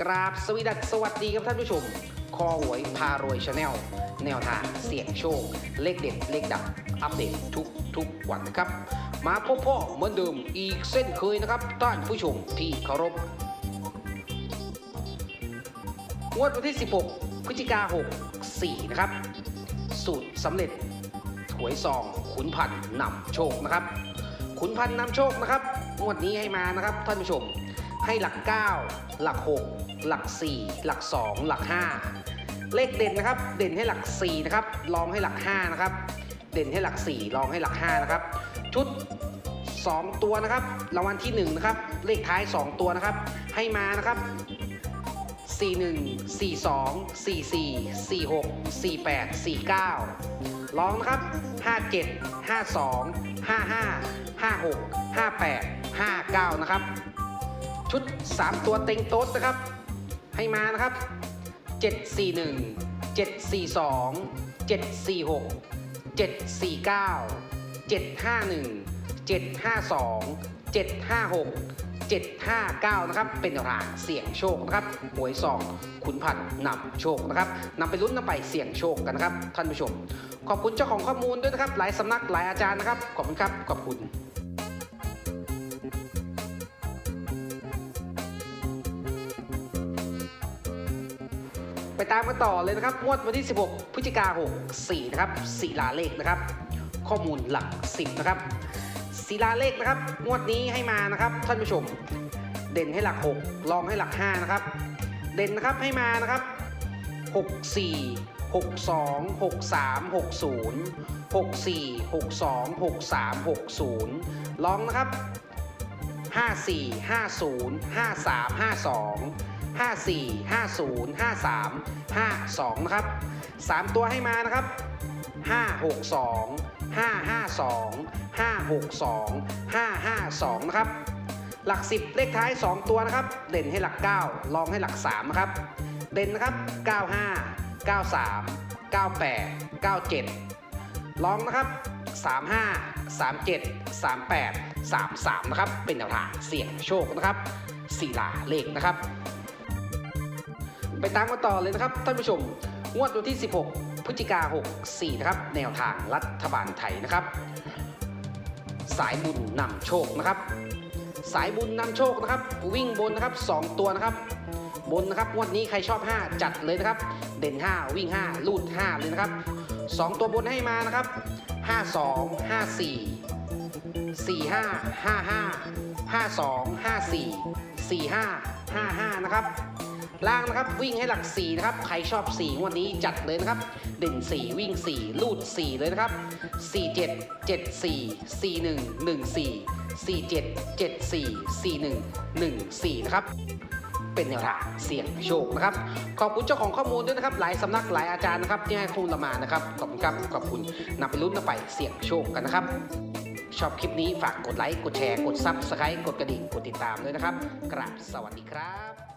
กราบสวีดัสสวัสดีครับท่านผู้ชม คอหวยพารวยชาแนลแนวทางเสี่ยงโชค เลขเด็ด เลขดับ อัปเดตทุกทุกวันนะครับ มาพบพ่อเหมือนเดิมอีกเส้นเคยนะครับท่านผู้ชมที่เคารพงวดวันที่ 16 พฤศจิกา64 นะครับ สูตรสำเร็จหวยซองขุนพันธ์นำโชคนะครับ ขุนพันธ์นำโชคนะครับงวดนี้ให้มานะครับท่านผู้ชมให้หลัก 9 หลัก 6 หลัก 4 หลัก 2 หลัก 5 เลขเด่นนะครับ เด่นให้หลัก 4 นะครับรองให้หลัก 5 นะครับ เด่นให้หลัก 4 รองให้หลัก 5 นะครับ ชุด 2 ตัวนะครับ รางวัลที่ 1 นะครับ เลขท้าย 2 ตัวนะครับ ให้มานะครับ 41 42 44 46 48 49ร้องนะครับ 57 52 55 56 58 59 นะครับ ชุด 3 ตัวเต็งโต๊ดนะครับ ให้มานะครับ 741 742 746 749 751 752 756 759 นะครับ เป็นแนวทางเสี่ยงโชคนะครับหวยซองขุนพันนำโชคนะครับนำไปลุ้นนำไปเสี่ยงโชคกันนะครับ ท่านผู้ชม ขอบคุณเจ้าของข้อมูลด้วยนะครับ หลายสำนักหลายอาจารย์นะครับ ขอบคุณครับ ขอบคุณ ไปตามกันต่อเลยนะครับงวดวันที่ 16 พฤศจิกา64นะครับศิลาเลขนะครับ ข้อมูลหลัก 10 นะครับศิลาเลขนะครับ งวดนี้ให้มานะครับท่านผู้ชม เด่นให้หลัก6รองให้หลัก 5 นะครับ เด่นนะครับให้มานะครับ 64 62 63 60 64 62 63 60รองนะครับ 54 50 53 52 54 50 53 52 นะครับ 3 ตัวให้มานะครับ 562 552 562 552 นะครับ หลัก 10 เลขท้าย 2 ตัวนะครับ เด่นให้หลัก 9 รองให้หลัก3นะครับ เด่นนะครับ 95 93 98 97 ลองนะครับ 35 37 38 33 นะครับ เป็นแนวทางเสี่ยงโชคนะครับสีลาเลขนะครับ ไปตามกันต่อเลยนะครับท่านผู้ชม งวดวันที่ 16 พฤศจิกา64 นะครับ แนวทางรัฐบาลไทยนะครับ สายบุญนำโชคนะครับ สายบุญนำโชคนะครับ วิ่งบนนะครับ 2 ตัวนะครับ บนนะครับงวดนี้ใครชอบ 5 จัดเลยนะครับ เด่น 5 วิ่ง 5 ลูด 5 เลยนะครับ 2 ตัวบนให้มานะครับ 52 54 45 55 52 54 45 55 นะครับ ล่างนะครับวิ่งให้หลัก4นะครับใครชอบ4งวดนี้จัดเลยนะครับเด่น4 วิ่ง 4 ลูด 4 เลยนะครับ 47 74 41 14 47 74 41 14 นะครับเป็นแนวทางเสี่ยงโชคนะครับ ขอบคุณเจ้าของข้อมูลด้วยนะครับ หลายสำนักหลายอาจารย์นะครับที่ให้ข้อมูลเรามานะครับขอบคุณครับขอบคุณนำไปลุ้นนำไปเสี่ยงโชคกันนะครับ ชอบคลิปนี้ฝากกดไลค์กดแชร์กดซับสไครต์กดกระดิ่งกดติดตามด้วยนะครับกราบสวัสดีครับ